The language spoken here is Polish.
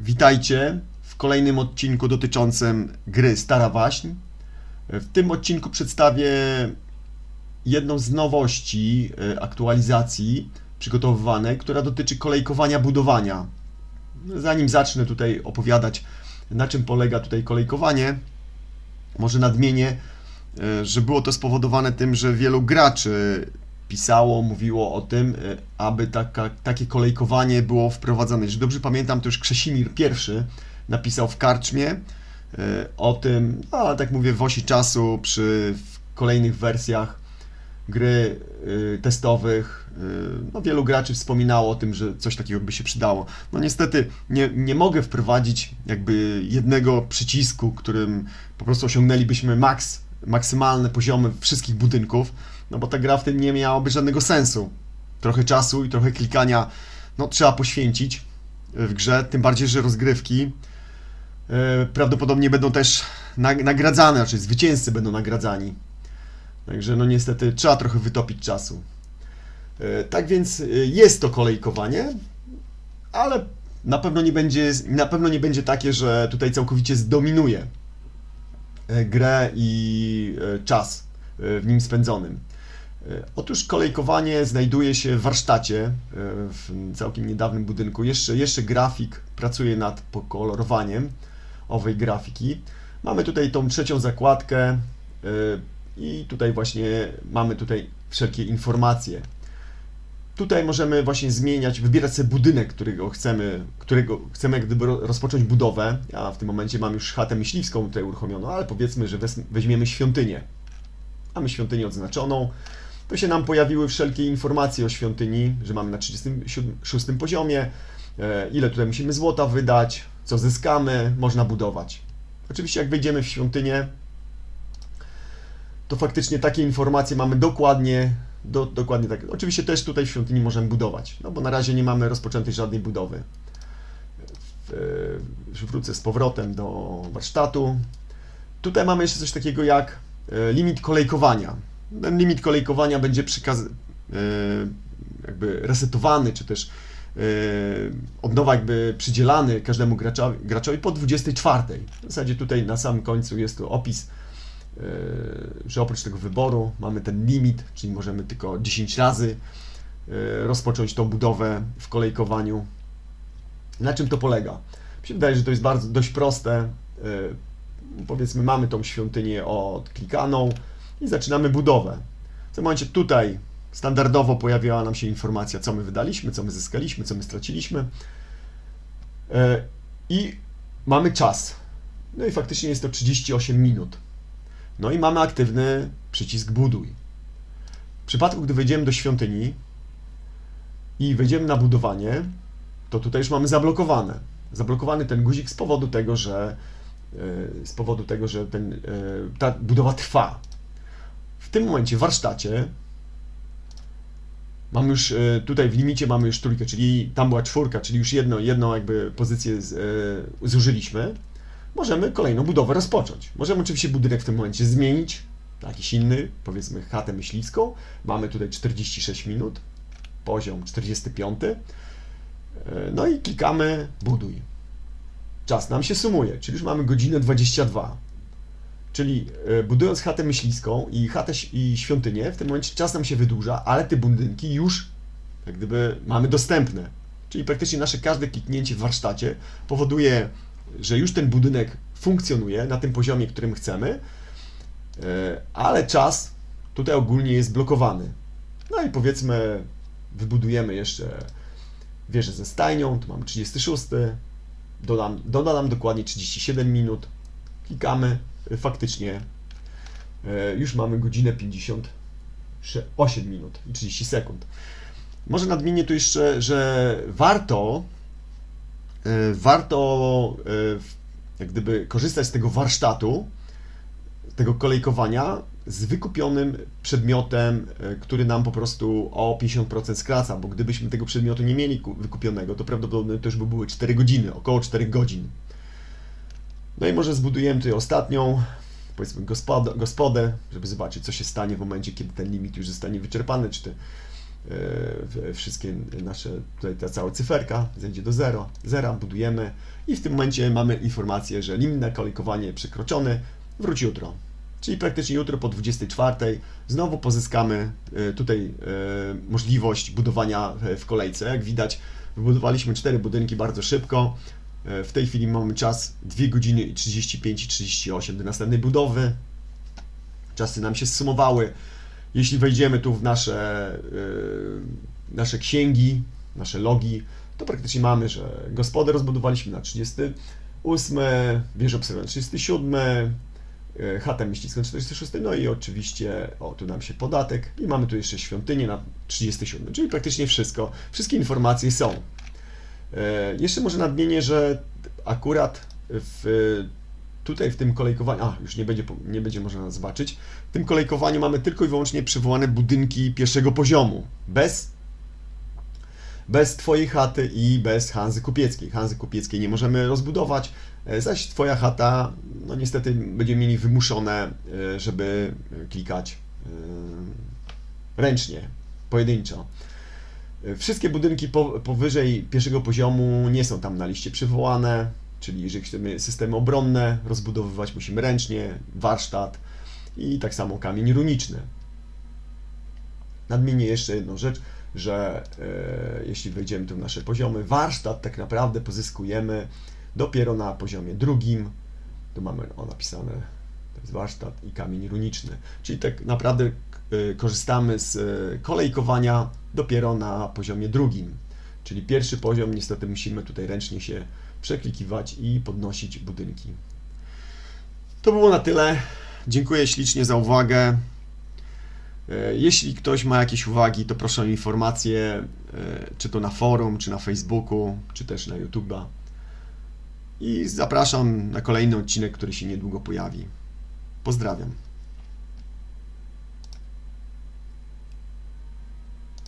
Witajcie w kolejnym odcinku dotyczącym gry Stara Waśń. W tym odcinku przedstawię jedną z nowości e, aktualizacji przygotowywanej, która dotyczy kolejkowania budowania. Zanim zacznę tutaj opowiadać, na czym polega tutaj kolejkowanie, może nadmienię, e, że było to spowodowane tym, że wielu graczy pisało, mówiło o tym, e, aby taka, takie kolejkowanie było wprowadzone. Jeśli dobrze pamiętam, to już Krzesimir I napisał w karczmie e, o tym, no, ale tak mówię, w osi czasu przy kolejnych wersjach gry y, testowych. y, No, wielu graczy wspominało o tym, że coś takiego by się przydało. No niestety nie, nie mogę wprowadzić jakby jednego przycisku, którym po prostu osiągnęlibyśmy maks, maksymalne poziomy wszystkich budynków, no bo ta gra w tym nie miałaby żadnego sensu. Trochę czasu i trochę klikania no, trzeba poświęcić w grze, tym bardziej, że rozgrywki y, prawdopodobnie będą też nag- nagradzane, znaczy zwycięzcy będą nagradzani. Także no niestety trzeba trochę wytopić czasu. E, Tak więc e, jest to kolejkowanie, ale na pewno nie będzie, na pewno nie będzie takie, że tutaj całkowicie zdominuje e, grę i e, czas e, w nim spędzonym. E, Otóż kolejkowanie znajduje się w warsztacie e, w całkiem niedawnym budynku. Jeszcze, jeszcze grafik pracuje nad pokolorowaniem owej grafiki. Mamy tutaj tą trzecią zakładkę e, i tutaj właśnie mamy tutaj wszelkie informacje. Tutaj możemy właśnie zmieniać, wybierać sobie budynek, którego chcemy, którego chcemy gdyby ro- rozpocząć budowę. Ja w tym momencie mam już chatę myśliwską tutaj uruchomioną, ale powiedzmy, że weźmiemy świątynię. Mamy świątynię odznaczoną. Tu się nam pojawiły wszelkie informacje o świątyni, że mamy na 36 poziomie, e, ile tutaj musimy złota wydać, co zyskamy, można budować. Oczywiście jak wejdziemy w świątynię, to faktycznie takie informacje mamy dokładnie, do, dokładnie tak. Oczywiście też tutaj w świątyni możemy budować, no bo na razie nie mamy rozpoczętej żadnej budowy. Już wrócę z powrotem do warsztatu. Tutaj mamy jeszcze coś takiego jak e, limit kolejkowania. Ten limit kolejkowania będzie przykaz, e, jakby resetowany, czy też e, od nowa jakby przydzielany każdemu graczowi, graczowi po 24. W zasadzie tutaj na samym końcu jest tu opis e, że oprócz tego wyboru mamy ten limit, czyli możemy tylko 10 razy rozpocząć tą budowę w kolejkowaniu. Na czym to polega? Mi się wydaje, że to jest bardzo dość proste. Powiedzmy, mamy tą świątynię odklikaną i zaczynamy budowę. W tym momencie tutaj standardowo pojawiała nam się informacja, co my wydaliśmy, co my zyskaliśmy, co my straciliśmy. E, I mamy czas. No i faktycznie jest to 38 minut. No i mamy aktywny przycisk buduj. W przypadku, gdy wejdziemy do świątyni i wejdziemy na budowanie, to tutaj już mamy zablokowane. Zablokowany ten guzik z powodu tego, że e, z powodu tego, że ten, e, ta budowa trwa. Tym momencie w warsztacie mamy już e, tutaj w limicie mamy już trójkę, czyli tam była czwórka, czyli już jedno, jedną jakby pozycję z, e, zużyliśmy możemy kolejną budowę rozpocząć. Możemy oczywiście budynek w tym momencie zmienić jakiś inny, powiedzmy chatę myśliwską. Mamy tutaj 46 minut, poziom 45. E, No i klikamy buduj. Czas nam się sumuje, czyli już mamy godzinę 22. Czyli e, budując chatę myśliwską i chatę i świątynię, w tym momencie czas nam się wydłuża, ale te budynki już jak gdyby mamy dostępne. Czyli praktycznie nasze każde kliknięcie w warsztacie powoduje, że już ten budynek funkcjonuje na tym poziomie, którym chcemy, e, ale czas tutaj ogólnie jest blokowany. No i powiedzmy, wybudujemy jeszcze wieżę ze stajnią, tu mamy 36, dodam, doda nam dokładnie 37 minut, klikamy, faktycznie e, już mamy godzinę 58 minut i 30 sekund. Może nadmienię tu jeszcze, że warto e, warto e, jak gdyby korzystać z tego warsztatu, tego kolejkowania z wykupionym przedmiotem, e, który nam po prostu o 50% skraca, bo gdybyśmy tego przedmiotu nie mieli ku- wykupionego, to prawdopodobnie to już by były 4 godziny, około 4 godzin. No i może zbudujemy tutaj ostatnią, powiedzmy gospodę, gospodę, żeby zobaczyć, co się stanie w momencie, kiedy ten limit już zostanie wyczerpany, czy te w- wszystkie nasze, tutaj ta cała cyferka zejdzie do zero, zera, budujemy i w tym momencie mamy informację, że limit na kolejkowanie przekroczony, wróć jutro. Czyli praktycznie jutro po 24 znowu pozyskamy e, tutaj e, możliwość budowania w kolejce. Jak widać, wybudowaliśmy cztery budynki bardzo szybko. E, W tej chwili mamy czas 2 godziny i 35 i 38 do następnej budowy. Czasy nam się zsumowały. Jeśli wejdziemy tu w nasze, e, nasze księgi, nasze logi, to praktycznie mamy, że gospodę rozbudowaliśmy na 38, wieżę obserwacyjną 37, e, chatę mieścińską 46, no i oczywiście, o tu nam się podatek i mamy tu jeszcze świątynię na 37, czyli praktycznie wszystko, wszystkie informacje są. E, Jeszcze może nadmienię, że akurat w, tutaj w tym kolejkowaniu, a już nie będzie, nie będzie można zobaczyć, w tym kolejkowaniu mamy tylko i wyłącznie przywołane budynki pierwszego poziomu, bez, bez Twojej chaty i bez Hanzy Kupieckiej. Hanzy Kupieckiej nie możemy rozbudować, e, zaś Twoja chata, no niestety będziemy mieli wymuszone, e, żeby klikać ręcznie, pojedynczo. Wszystkie budynki po, powyżej pierwszego poziomu nie są tam na liście przywołane, czyli jeżeli chcemy systemy obronne rozbudowywać, musimy ręcznie, warsztat i tak samo kamień runiczny. Nadmienię jeszcze jedną rzecz, że e, jeśli wejdziemy tu w nasze poziomy, warsztat tak naprawdę pozyskujemy dopiero na poziomie drugim. Tu mamy o napisane, warsztat i kamień runiczny. Czyli tak naprawdę e, korzystamy z e, kolejkowania dopiero na poziomie drugim. Czyli pierwszy poziom niestety musimy tutaj ręcznie się przeklikiwać i podnosić budynki. To było na tyle. Dziękuję ślicznie za uwagę. E, Jeśli ktoś ma jakieś uwagi, to proszę o informacje, czy to na forum, czy na Facebooku, czy też na YouTube'a. I zapraszam na kolejny odcinek, który się niedługo pojawi. Pozdrawiam.